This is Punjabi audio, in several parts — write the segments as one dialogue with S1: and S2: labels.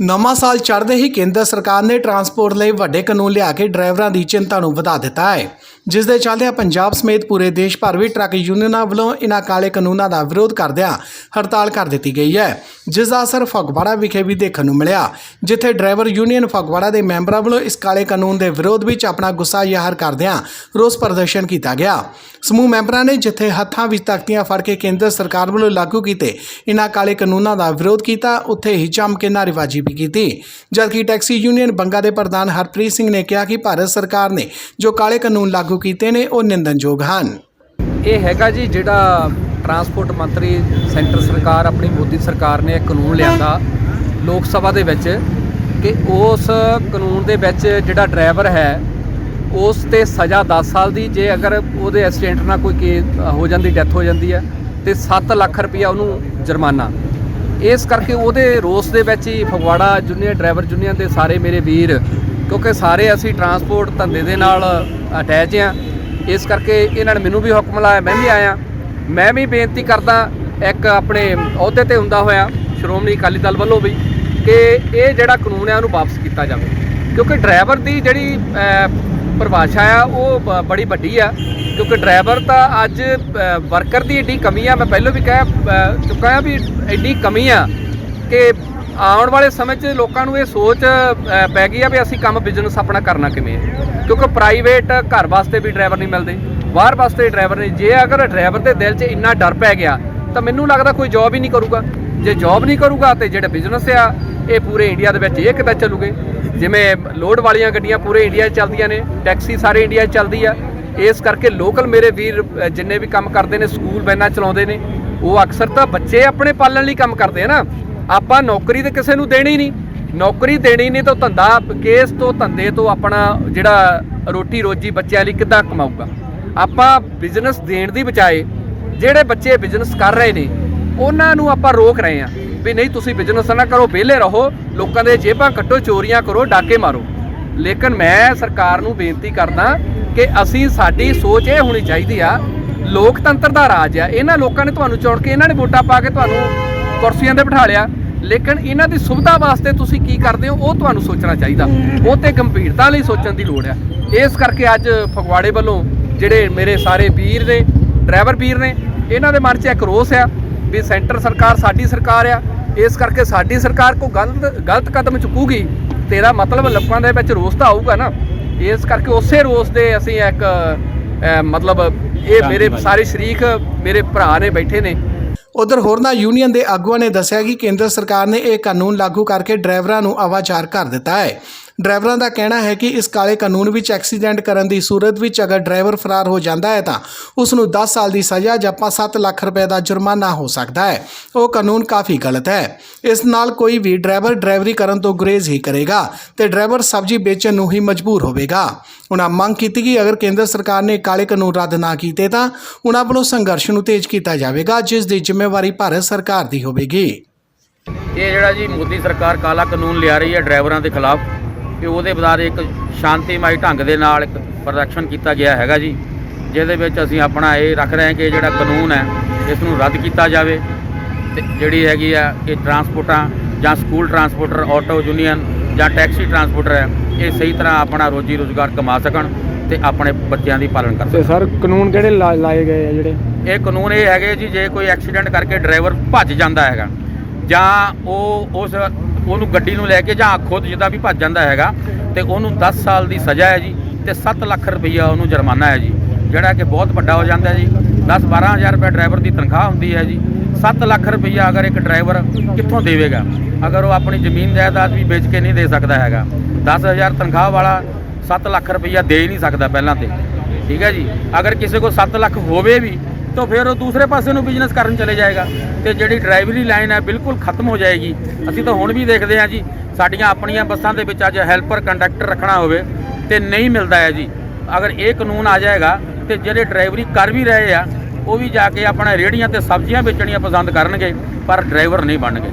S1: ਨਵਾਂ ਸਾਲ ਚੜ੍ਹਦੇ ਹੀ ਕੇਂਦਰ ਸਰਕਾਰ ਨੇ ਟਰਾਂਸਪੋਰਟ ਲਈ ਵੱਡੇ ਕਾਨੂੰਨ ਲਿਆ ਕੇ ਡਰਾਈਵਰਾਂ ਦੀ ਚਿੰਤਾ ਨੂੰ ਵਧਾ ਦਿੱਤਾ ਹੈ। ਜਿਸ ਦੇ ਚੱਲਦਿਆਂ ਪੰਜਾਬ ਸਮੇਤ ਪੂਰੇ ਦੇਸ਼ ਭਰ ਵਿੱਚ ਟਰੱਕ ਯੂਨੀਅਨਾਂ ਵੱਲੋਂ ਇਨ੍ਹਾਂ ਕਾਲੇ ਕਾਨੂੰਨਾਂ ਦਾ ਵਿਰੋਧ ਕਰਦਿਆਂ ਹੜਤਾਲ ਕਰ ਦਿੱਤੀ ਗਈ ਹੈ। ਜਿਸ ਦਾ ਅਸਰ ਫਗਵਾੜਾ ਵਿਖੇ ਵੀ ਦੇਖਣ ਨੂੰ ਮਿਲਿਆ, ਜਿੱਥੇ ਡਰਾਈਵਰ ਯੂਨੀਅਨ ਫਗਵਾੜਾ ਦੇ ਮੈਂਬਰਾਂ ਵੱਲੋਂ ਇਸ ਕਾਲੇ ਕਾਨੂੰਨ ਦੇ ਵਿਰੋਧ ਵਿੱਚ ਆਪਣਾ ਗੁੱਸਾ ਜ਼ਾਹਰ ਕਰਦਿਆਂ ਰੋਸ ਪ੍ਰਦਰਸ਼ਨ ਕੀਤਾ ਗਿਆ। ਸਮੂਹ ਮੈਂਬਰਾਂ ਨੇ ਜਿੱਥੇ ਹੱਥਾਂ ਵਿੱਚ ਤਖਤੀਆਂ ਫੜ ਕੇ ਕੇਂਦਰ ਸਰਕਾਰ ਵੱਲੋਂ ਲਾਗੂ ਕੀਤੇ ਇਨ੍ਹਾਂ ਕਾਲੇ ਕਾਨੂੰਨਾਂ ਦਾ ਵਿਰੋਧ ਕੀਤਾ, ਉੱਥੇ ਹੀ ਜੰਮ ਕੇ ਨਾਅਰੇਬਾਜ਼ੀ ਵੀ ਕੀਤੀ। ਜਦਕਿ ਟੈਕਸੀ ਯੂਨੀਅਨ ਬੰਗਾ ਦੇ ਪ੍ਰਧਾਨ ਹਰਪ੍ਰੀਤ ਸਿੰਘ ਨੇ ਕਿਹਾ ਕਿ ਭਾਰਤ ਸਰਕਾਰ ਨੇ ਜੋ ਕਾਲੇ ਕਾਨੂੰਨ ਲਾਗੂ ਕੀਤੇ ਨੇ, ਉਹ ਨਿੰਦਨਯੋਗ ਹਨ।
S2: ਇਹ ਹੈਗਾ ਜੀ ਜਿਹੜਾ ਟਰਾਂਸਪੋਰਟ ਮੰਤਰੀ ਸੈਂਟਰ ਸਰਕਾਰ, ਆਪਣੀ ਮੋਦੀ ਸਰਕਾਰ ਨੇ ਇੱਕ ਕਾਨੂੰਨ ਲਿਆਂਦਾ ਲੋਕ ਸਭਾ ਦੇ ਵਿੱਚ ਕਿ ਉਸ ਕਾਨੂੰਨ ਦੇ ਵਿੱਚ ਜਿਹੜਾ ਡਰਾਈਵਰ ਹੈ, ਉਸ ਤੇ ਸਜ਼ਾ 10 ਸਾਲ ਦੀ, ਜੇ ਅਗਰ ਉਹਦੇ ਐਕਸੀਡੈਂਟ ਨਾਲ ਕੋਈ ਕੇਸ ਹੋ ਜਾਂਦੀ, ਡੈਥ ਹੋ ਜਾਂਦੀ ਹੈ, ਤੇ 7 ਲੱਖ ਰੁਪਇਆ ਉਹਨੂੰ ਜੁਰਮਾਨਾ। ਇਸ ਕਰਕੇ ਉਹਦੇ ਰੋਸ ਦੇ ਵਿੱਚ ਹੀ ਫਗਵਾੜਾ ਜੂਨੀਅਰ ਡਰਾਈਵਰ ਯੂਨੀਅਨ ਦੇ ਸਾਰੇ ਮੇਰੇ ਵੀਰ, ਕਿਉਂਕਿ ਸਾਰੇ ਅਸੀਂ ਟਰਾਂਸਪੋਰਟ ਧੰਦੇ ਦੇ ਨਾਲ ਅਟੈਚ ਆ ਇਸ ਕਰਕੇ ਇਹਨਾਂ ਨੇ ਮੈਨੂੰ ਵੀ ਹੁਕਮ ਲਾਇਆ, ਮੈਂ ਵੀ ਆਇਆ। ਮੈਂ ਵੀ ਬੇਨਤੀ ਕਰਦਾ, ਇੱਕ ਆਪਣੇ ਅਹੁਦੇ ਤੇ ਹੁੰਦਾ ਹੋਇਆ ਸ਼੍ਰੋਮਣੀ ਅਕਾਲੀ ਦਲ ਵੱਲੋਂ ਵੀ, ਕਿ ਇਹ ਜਿਹੜਾ ਕਾਨੂੰਨ ਹੈ ਉਹਨੂੰ ਵਾਪਸ ਕੀਤਾ ਜਾਵੇ। ਕਿਉਂਕਿ ਡਰਾਈਵਰ ਦੀ ਜਿਹੜੀ ਪਰਿਭਾਸ਼ਾ ਆ ਉਹ ਬ- ਬੜੀ ਵੱਡੀ ਆ ਕਿਉਂਕਿ ਡਰਾਈਵਰ ਤਾਂ ਅੱਜ ਵਰਕਰ ਦੀ ਏਡੀ ਕਮੀ ਆ ਮੈਂ ਪਹਿਲਾਂ ਵੀ ਕਹਿ ਅਹ, ਚੁੱਕਾ ਆ ਵੀ ਏਡੀ ਕਮੀ ਆ ਕਿ ਆਉਣ ਵਾਲੇ ਸਮੇਂ 'ਚ ਲੋਕਾਂ ਨੂੰ ਇਹ ਸੋਚ ਅਹ, ਪੈ ਗਈ ਆ ਵੀ ਅਸੀਂ ਕੰਮ ਬਿਜ਼ਨਸ ਆਪਣਾ ਕਰਨਾ ਕਿਵੇਂ ਹੈ ਕਿਉਂਕਿ ਪ੍ਰਾਈਵੇਟ ਘਰ ਵਾਸਤੇ ਵੀ ਡਰਾਈਵਰ ਨਹੀਂ ਮਿਲਦੇ ਬਾਹਰ ਵਾਸਤੇ ਡਰਾਈਵਰ ਨਹੀਂ। ਜੇ ਅਗਰ ਡਰਾਈਵਰ ਦੇ ਦਿਲ 'ਚ ਇੰਨਾ ਡਰ ਪੈ ਗਿਆ ਤਾਂ ਮੈਨੂੰ ਲੱਗਦਾ ਕੋਈ ਜੌਬ ਹੀ ਨਹੀਂ ਕਰੂਗਾ। ਜੇ ਜੌਬ ਨਹੀਂ ਕਰੂਗਾ ਤੇ ਜਿਹੜਾ ਬਿਜ਼ਨਸ ਆ ਇਹ ਪੂਰੇ ਇੰਡੀਆ ਦੇ ਵਿੱਚ ਇਹ ਕਿੱਦਾਂ ਚੱਲੂਗੇ? ਜਿਵੇਂ ਲੋਡ ਵਾਲੀਆਂ ਗੱਡੀਆਂ ਪੂਰੇ ਇੰਡੀਆ 'ਚ ਚੱਲਦੀਆਂ ਨੇ, ਟੈਕਸੀ ਸਾਰੇ ਇੰਡੀਆ 'ਚ ਚੱਲਦੀ ਆ। ਇਸ ਕਰਕੇ ਲੋਕਲ ਮੇਰੇ ਵੀਰ ਜਿੰਨੇ ਵੀ ਕੰਮ ਕਰਦੇ ਨੇ, ਸਕੂਲ ਵੈਨਾਂ ਚਲਾਉਂਦੇ ਨੇ, ਉਹ ਅਕਸਰ ਤਾਂ ਬੱਚੇ ਆਪਣੇ ਪਾਲਣ ਲਈ ਕੰਮ ਕਰਦੇ ਆ ਨਾ। ਆਪਾਂ ਨੌਕਰੀ ਤੇ ਕਿਸੇ ਨੂੰ ਦੇਣੀ ਨਹੀਂ। ਨੌਕਰੀ ਦੇਣੀ ਨਹੀਂ ਤਾਂ ਧੰਦਾ, ਕੇਸ ਤੋਂ ਧੰਦੇ ਤੋਂ ਆਪਣਾ ਜਿਹੜਾ ਰੋਟੀ ਰੋਜੀ ਬੱਚਿਆਂ ਲਈ ਕਿੱਦਾਂ ਕਮਾਊਗਾ? ਆਪਾਂ ਬਿਜ਼ਨਸ ਦੇਣ ਦੀ ਬਜਾਏ, ਜਿਹੜੇ ਬੱਚੇ ਬਿਜ਼ਨਸ ਕਰ ਰਹੇ ਨੇ ਉਹਨਾਂ ਨੂੰ ਆਪਾਂ ਰੋਕ ਰਹੇ ਹਾਂ ਵੀ ਨਹੀਂ, ਤੁਸੀਂ ਬਿਜ਼ਨਸ ਨਾ ਕਰੋ, ਵਿਹਲੇ ਰਹੋ, ਲੋਕਾਂ ਦੇ ਜੇਬਾਂ ਕੱਟੋ ਚੋਰੀਆਂ ਕਰੋ, ਡਾਕੇ ਮਾਰੋ। ਲੇਕਿਨ ਮੈਂ ਸਰਕਾਰ ਨੂੰ ਬੇਨਤੀ ਕਰਦਾ ਕਿ ਅਸੀਂ ਸਾਡੀ ਸੋਚ ਇਹ ਹੋਣੀ ਚਾਹੀਦੀ ਆ, ਲੋਕਤੰਤਰ ਦਾ ਰਾਜ ਆ, ਇਹਨਾਂ ਲੋਕਾਂ ਨੇ ਤੁਹਾਨੂੰ ਚੁਣ ਕੇ ਇਹਨਾਂ ਨੇ ਵੋਟਾਂ ਪਾ ਕੇ ਤੁਹਾਨੂੰ ਕੁਰਸੀਆਂ ਤੇ ਬਿਠਾ ਲਿਆ। ਲੇਕਿਨ ਇਹਨਾਂ ਦੀ ਸੁਵਿਧਾ ਵਾਸਤੇ ਤੁਸੀਂ ਕੀ ਕਰਦੇ ਹੋ, ਉਹ ਤੁਹਾਨੂੰ ਸੋਚਣਾ ਚਾਹੀਦਾ। ਉਹ ਤੇ ਗੰਭੀਰਤਾ ਲਈ ਸੋਚਣ ਦੀ ਲੋੜ ਆ। ਇਸ ਕਰਕੇ ਅੱਜ ਫਗਵਾੜੇ ਵੱਲੋਂ ਜਿਹੜੇ ਮੇਰੇ ਸਾਰੇ ਵੀਰ ਨੇ, ਡਰਾਈਵਰ ਵੀਰ ਨੇ, ਇਹਨਾਂ ਦੇ ਮਨ 'ਚ ਇੱਕ ਰੋਸ ਆ ਵੀ ਸੈਂਟਰ ਸਰਕਾਰ ਸਾਡੀ ਸਰਕਾਰ ਆ ਇਸ ਕਰਕੇ ਸਾਡੀ ਸਰਕਾਰ ਕੋ ਗਲਤ ਗਲਤ ਕਦਮ ਚੁੱਕੂਗੀ ਤੇਰਾ ਮਤਲਬ ਲੋਕਾਂ ਦੇ ਵਿੱਚ ਰੋਸ ਤਾਂ ਆਊਗਾ ਨਾ। ਇਸ ਕਰਕੇ ਉਸੇ ਰੋਸ ਦੇ ਅਸੀਂ ਇੱਕ ਮਤਲਬ ਇਹ ਮੇਰੇ ਸਾਰੇ ਸ਼ਰੀਕ ਮੇਰੇ ਭਰਾ ਨੇ ਬੈਠੇ ਨੇ।
S1: ਉਧਰ ਹੋਰਨਾਂ ਯੂਨੀਅਨ ਦੇ ਆਗੂਆਂ ਨੇ ਦੱਸਿਆ ਕਿ ਕੇਂਦਰ ਸਰਕਾਰ ਨੇ ਇਹ ਕਾਨੂੰਨ ਲਾਗੂ ਕਰਕੇ ਡਰਾਈਵਰਾਂ ਨੂੰ ਆਵਾਜ਼ਾਰ ਕਰ ਦਿੱਤਾ ਹੈ। ਡਰਾਈਵਰਾਂ ਦਾ ਕਹਿਣਾ ਹੈ ਕਿ ਇਸ ਕਾਲੇ ਕਾਨੂੰਨ ਵਿੱਚ ਐਕਸੀਡੈਂਟ ਕਰਨ ਦੀ ਸੂਰਤ ਵਿੱਚ ਅਗਰ ਡਰਾਈਵਰ ਫਰਾਰ ਹੋ ਜਾਂਦਾ ਹੈ ਤਾਂ ਉਸ ਨੂੰ 10 ਸਾਲ ਦੀ ਸਜ਼ਾ ਜਾਂ 7 ਲੱਖ ਰੁਪਏ ਦਾ ਜੁਰਮਾਨਾ ਹੋ ਸਕਦਾ ਹੈ। ਉਹ ਕਾਨੂੰਨ ਕਾਫੀ ਗਲਤ ਹੈ। ਇਸ ਨਾਲ ਕੋਈ ਵੀ ਡਰਾਈਵਰ ਡਰਾਈਵਰੀ ਕਰਨ ਤੋਂ ਗੁਰੇਜ਼ ਹੀ ਕਰੇਗਾ ਤੇ ਡਰਾਈਵਰ ਸਬਜ਼ੀ ਵੇਚਣ ਨੂੰ ਹੀ ਮਜਬੂਰ ਹੋਵੇਗਾ। ਉਹਨਾਂ ਮੰਗ ਕੀਤੀ ਕਿ ਅਗਰ ਕੇਂਦਰ ਸਰਕਾਰ ਨੇ ਕਾਲੇ ਕਾਨੂੰਨ ਰੱਦ ਨਾ ਕੀਤੇ ਤਾਂ ਉਹਨਾਂ ਵੱਲੋਂ ਸੰਘਰਸ਼ ਨੂੰ ਤੇਜ਼ ਕੀਤਾ ਜਾਵੇਗਾ, ਜਿਸ ਦੀ ਜ਼ਿੰਮੇਵਾਰੀ ਭਾਰਤ ਸਰਕਾਰ ਦੀ ਹੋਵੇਗੀ।
S3: ਇਹ ਜਿਹੜਾ ਜੀ ਮੋਦੀ ਸਰਕਾਰ ਕਾਲਾ ਕਾਨੂੰਨ ਲਿਆ ਰਹੀ ਹੈ ਡਰਾਈਵਰਾਂ ਦੇ ਖਿਲਾਫ ਕਿ ਉਹਦੇ ਬਾਰੇ ਇੱਕ ਸ਼ਾਂਤੀਮਈ ਢੰਗ ਦੇ ਨਾਲ ਇੱਕ ਪ੍ਰਦਰਸ਼ਨ ਕੀਤਾ ਗਿਆ ਹੈਗਾ ਜੀ ਜਿਹਦੇ ਵਿੱਚ ਅਸੀਂ ਆਪਣਾ ਇਹ ਰੱਖ ਰਹੇ ਹਾਂ ਕਿ ਜਿਹੜਾ ਕਾਨੂੰਨ ਹੈ ਇਸ ਨੂੰ ਰੱਦ ਕੀਤਾ ਜਾਵੇ। ਤੇ ਜਿਹੜੀ ਹੈਗੀ ਆ ਇਹ ਟਰਾਂਸਪੋਰਟਾਂ ਜਾਂ ਸਕੂਲ ਟਰਾਂਸਪੋਰਟਰ ਆਟੋ ਯੂਨੀਅਨ ਜਾਂ ਟੈਕਸੀ ਟਰਾਂਸਪੋਰਟਰ ਹੈ ਇਹ ਸਹੀ ਤਰ੍ਹਾਂ ਆਪਣਾ ਰੋਜੀ ਰੋਜ਼ਗਾਰ ਕਮਾ ਸਕਣ ਤੇ ਆਪਣੇ ਬੱਚਿਆਂ ਦੀ ਪਾਲਣ ਕਰ ਸਕਣ।
S4: ਸਰ ਕਾਨੂੰਨ ਕਿਹੜੇ ਲਾਏ ਗਏ ਆ ਜਿਹੜੇ?
S3: ਇਹ ਕਾਨੂੰਨ ਇਹ ਹੈਗੇ ਜੀ ਜੇ ਕੋਈ ਐਕਸੀਡੈਂਟ ਕਰਕੇ ਡਰਾਈਵਰ ਭੱਜ ਜਾਂਦਾ ਹੈਗਾ ਜਾਂ ਉਹ ਉਸ ਉਹਨੂੰ ਗੱਡੀ ਨੂੰ ਲੈ ਕੇ ਜਾਂ ਖੁਦ ਜਿੱਦਾਂ ਵੀ ਭੱਜ ਜਾਂਦਾ ਹੈਗਾ ਤੇ ਉਹਨੂੰ 10 ਸਾਲ ਦੀ ਸਜ਼ਾ ਹੈ ਜੀ ਤੇ 7 ਲੱਖ ਰੁਪਈਆ ਉਹਨੂੰ ਜੁਰਮਾਨਾ ਹੈ ਜੀ, ਜਿਹੜਾ ਕਿ ਬਹੁਤ ਵੱਡਾ ਹੋ ਜਾਂਦਾ ਹੈ ਜੀ 10 12000 ਰੁਪਏ ਡਰਾਈਵਰ ਦੀ ਤਨਖਾਹ ਹੁੰਦੀ ਹੈ ਜੀ। 7 ਲੱਖ ਰੁਪਈਆ ਅਗਰ ਇੱਕ ਡਰਾਈਵਰ ਕਿੱਥੋਂ ਦੇਵੇਗਾ? ਅਗਰ ਉਹ ਆਪਣੀ ਜ਼ਮੀਨ ਜਾਇਦਾਦ ਵੀ ਵੇਚ ਕੇ ਨਹੀਂ ਦੇ ਸਕਦਾ ਹੈਗਾ। 10000 ਤਨਖਾਹ ਵਾਲਾ 7 ਲੱਖ ਰੁਪਈਆ ਦੇ ਹੀ ਨਹੀਂ ਸਕਦਾ ਪਹਿਲਾਂ ਤੇ। ਠੀਕ ਹੈ ਜੀ? ਅਗਰ ਕਿਸੇ ਕੋਲ 7 ਲੱਖ ਹੋਵੇ ਵੀ ਤਾਂ ਫਿਰ ਉਹ ਦੂਸਰੇ ਪਾਸੇ ਨੂੰ ਬਿਜ਼ਨਸ ਕਰਨ ਚਲੇ ਜਾਏਗਾ। ਤੇ ਜਿਹੜੀ ਡਰਾਈਵਰੀ ਲਾਈਨ ਹੈ ਬਿਲਕੁਲ ਖਤਮ ਹੋ ਜਾਏਗੀ। ਅਸੀਂ ਤਾਂ ਹੁਣ ਵੀ ਦੇਖਦੇ ਹਾਂ ਜੀ, ਸਾਡੀਆਂ ਆਪਣੀਆਂ ਬੱਸਾਂ ਦੇ ਵਿੱਚ ਅੱਜ ਹੈਲਪਰ ਕੰਡਕਟਰ ਰੱਖਣਾ ਹੋਵੇ ਤੇ ਨਹੀਂ ਮਿਲਦਾ ਹੈ ਜੀ। ਅਗਰ ਇਹ ਕਾਨੂੰਨ ਆ ਜਾਏਗਾ ਤੇ ਜਿਹੜੇ ਡਰਾਈਵਰੀ ਕਰ ਵੀ ਰਹੇ ਆ, ਉਹ ਵੀ ਜਾ ਕੇ ਆਪਣਾ ਰੇਹੜੀਆਂ ਤੇ ਸਬਜ਼ੀਆਂ ਵੇਚਣੀਆਂ ਪਸੰਦ ਕਰਨਗੇ, ਪਰ ਡਰਾਈਵਰ ਨਹੀਂ ਬਣਨਗੇ।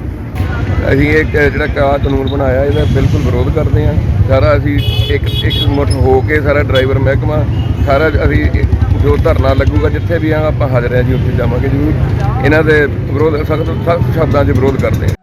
S5: ਅਸੀਂ ਇਹ ਕ- ਜਿਹੜਾ ਕਾ ਕਾਨੂੰਨ ਬਣਾਇਆ, ਇਹਦਾ ਬਿਲਕੁਲ ਵਿਰੋਧ ਕਰਦੇ ਹਾਂ। ਸਾਰਾ ਅਸੀਂ ਇੱਕ ਇੱਕ ਮੁੱਠ ਹੋ ਕੇ ਸਾਰਾ ਡਰਾਈਵਰ ਮਹਿਕਮਾ, ਸਾਰਾ ਅਸੀਂ ਜੋ ਧਰਨਾ ਲੱਗੂਗਾ, ਜਿੱਥੇ ਵੀ ਆ ਆਪਾਂ ਹਾਜ਼ਰ ਹਾਂ ਜੀ ਉੱਥੇ ਜਾਵਾਂਗੇ ਜ਼ਰੂਰ। ਇਹਨਾਂ ਦੇ ਵਿਰੋਧ, ਸਖਤ ਸਖਤ ਸ਼ਬਦਾਂ 'ਚ ਵਿਰੋਧ ਕਰਦੇ ਹਾਂ।